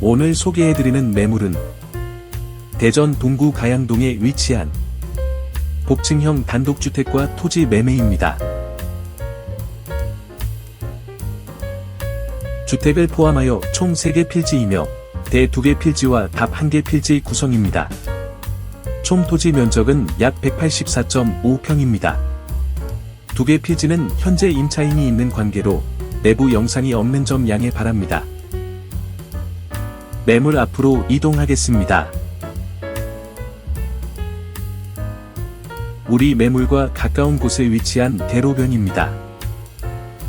오늘 소개해드리는 매물은 대전 동구 가양동에 위치한 복층형 단독주택과 토지 매매입니다. 주택을 포함하여 총 3개 필지이며 대 2개 필지와 답 1개 필지 구성입니다. 총 토지 면적은 약 184.5평입니다. 두 개 필지는 현재 임차인이 있는 관계로 내부 영상이 없는 점 양해 바랍니다. 매물 앞으로 이동하겠습니다. 우리 매물과 가까운 곳에 위치한 대로변입니다.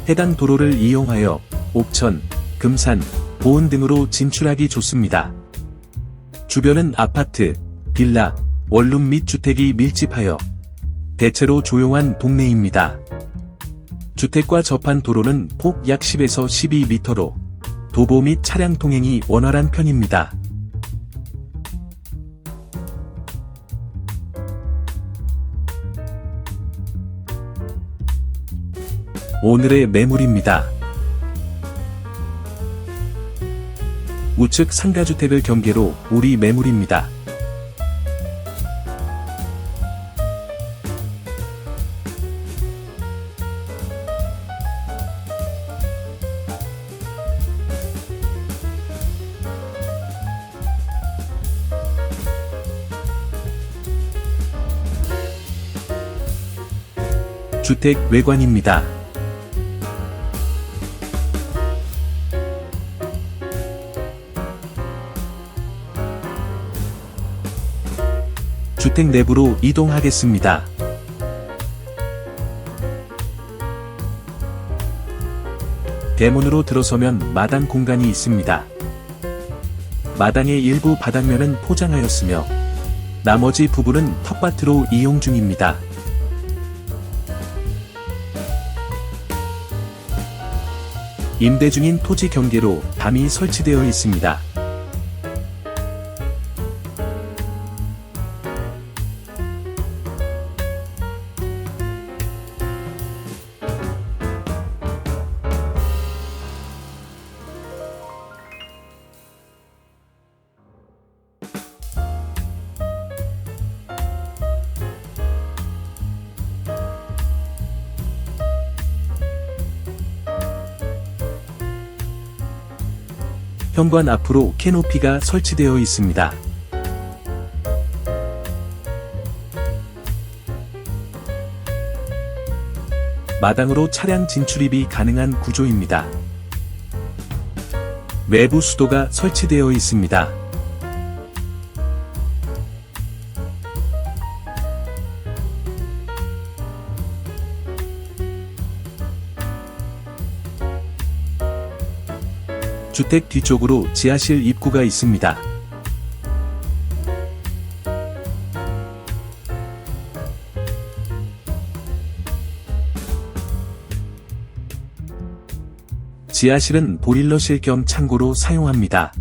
해당 도로를 이용하여 옥천, 금산, 보은 등으로 진출하기 좋습니다. 주변은 아파트, 빌라, 원룸 및 주택이 밀집하여 대체로 조용한 동네입니다. 주택과 접한 도로는 폭 약 10에서 12m로 도보 및 차량 통행이 원활한 편입니다. 오늘의 매물입니다. 우측 상가주택을 경계로 우리 매물입니다. 주택 외관입니다. 주택 내부로 이동하겠습니다. 대문으로 들어서면 마당 공간이 있습니다. 마당의 일부 바닥면은 포장하였으며 나머지 부분은 텃밭으로 이용 중입니다. 임대 중인 토지 경계로 담이 설치되어 있습니다. 현관 앞으로 캐노피가 설치되어 있습니다. 마당으로 차량 진출입이 가능한 구조입니다. 외부 수도가 설치되어 있습니다. 주택 뒤쪽으로 지하실 입구가 있습니다. 지하실은 보일러실 겸 창고로 사용합니다.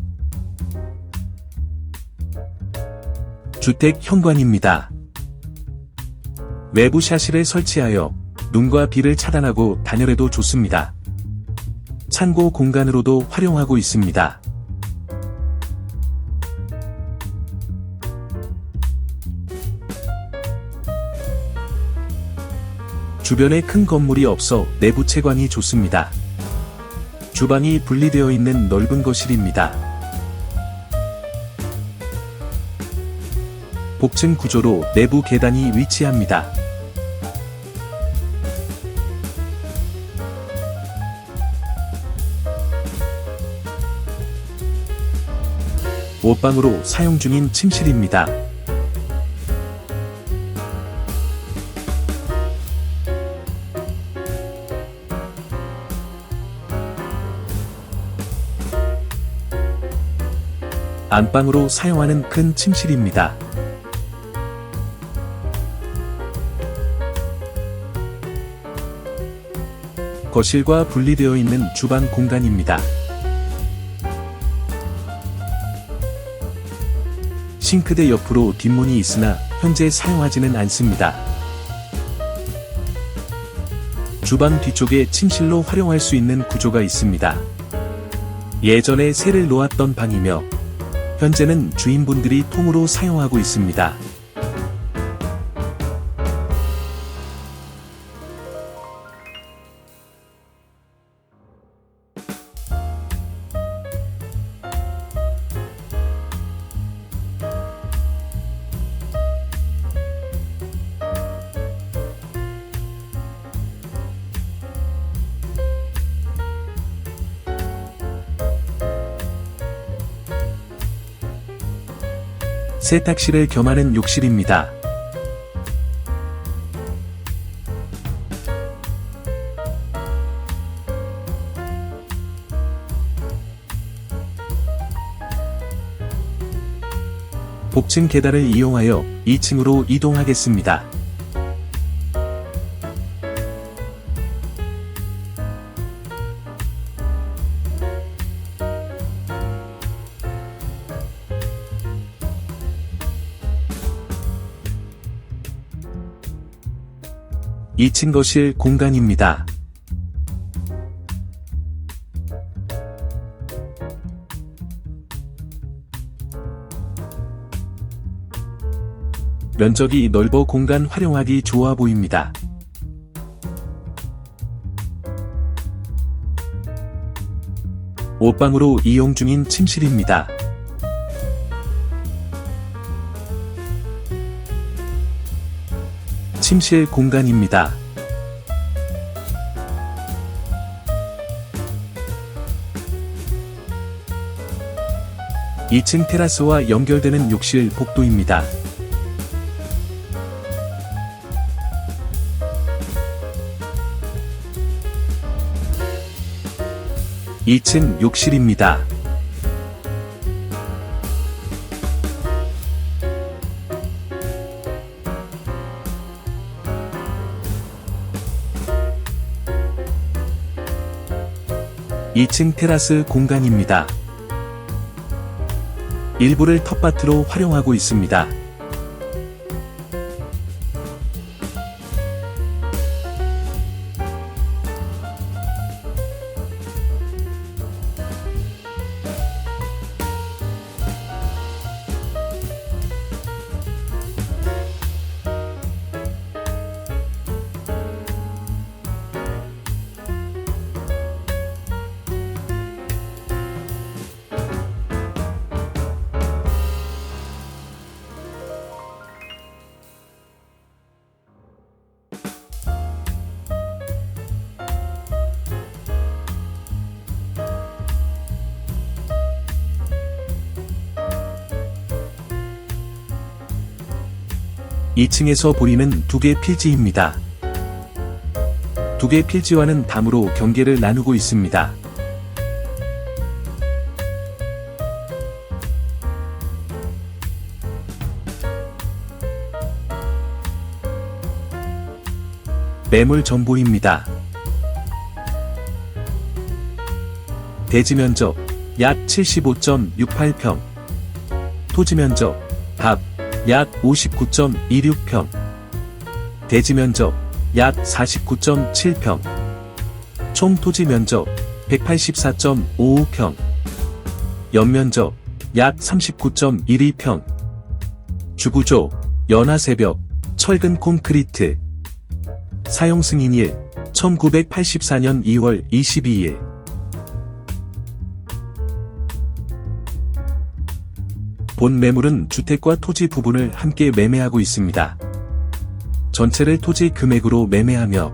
주택 현관입니다. 외부 샤실을 설치하여 눈과 비를 차단하고 단열해도 좋습니다. 창고 공간으로도 활용하고 있습니다. 주변에 큰 건물이 없어 내부 채광이 좋습니다. 주방이 분리되어 있는 넓은 거실입니다. 복층 구조로 내부 계단이 위치합니다. 옷방으로 사용 중인 침실입니다. 안방으로 사용하는 큰 침실입니다. 거실과 분리되어 있는 주방 공간입니다. 싱크대 옆으로 뒷문이 있으나 현재 사용하지는 않습니다. 주방 뒤쪽에 침실로 활용할 수 있는 구조가 있습니다. 예전에 새를 놓았던 방이며 현재는 주인분들이 통으로 사용하고 있습니다. 세탁실을 겸하는 욕실입니다. 복층 계단을 이용하여 2층으로 이동하겠습니다. 이층 거실 공간입니다. 면적이 넓어 공간 활용하기 좋아 보입니다. 옷방으로 이용 중인 침실입니다. 침실 공간입니다. (2층) 테라스와 연결되는 욕실 복도입니다. (2층) 욕실입니다. (2층) 테라스 공간입니다. 일부를 텃밭으로 활용하고 있습니다. (2층에서) 보이는 두 개 필지입니다. 두 개 필지와는 담으로 경계를 나누고 있습니다. 매물 정보입니다. 대지 면적 약 75.68평 토지 면적 답 약 59.26평. 대지 면적 약 49.7평. 총 토지 면적 184.55평. 연면적 약 39.12평. 주구조 연화새벽 철근 콘크리트. 사용 승인 일 1984년 2월 22일 본 매물은 주택과 토지 부분을 함께 매매하고 있습니다. 전체를 토지 금액으로 매매하며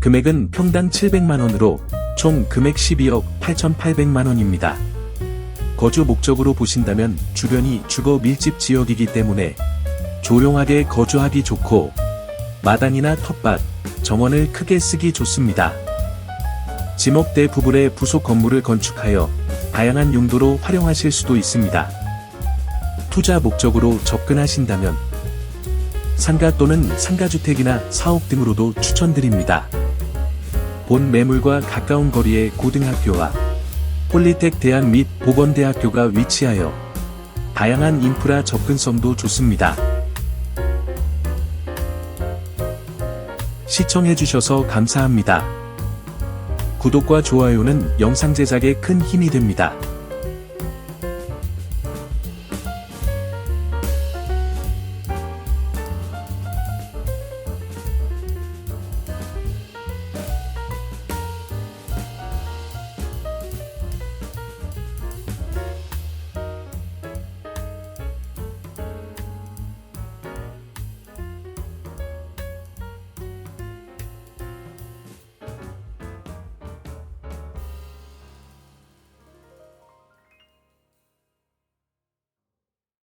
금액은 평당 700만원으로 총 금액 12억 8,800만원입니다. 거주 목적으로 보신다면 주변이 주거 밀집 지역이기 때문에 조용하게 거주하기 좋고 마당이나 텃밭, 정원을 크게 쓰기 좋습니다. 지목대 부분에 부속 건물을 건축하여 다양한 용도로 활용하실 수도 있습니다. 투자 목적으로 접근하신다면 상가 또는 상가주택이나 사옥 등으로도 추천드립니다. 본 매물과 가까운 거리에 고등학교와 폴리텍 대학 및 보건대학교가 위치하여 다양한 인프라 접근성도 좋습니다. 시청해주셔서 감사합니다. 구독과 좋아요는 영상 제작에 큰 힘이 됩니다.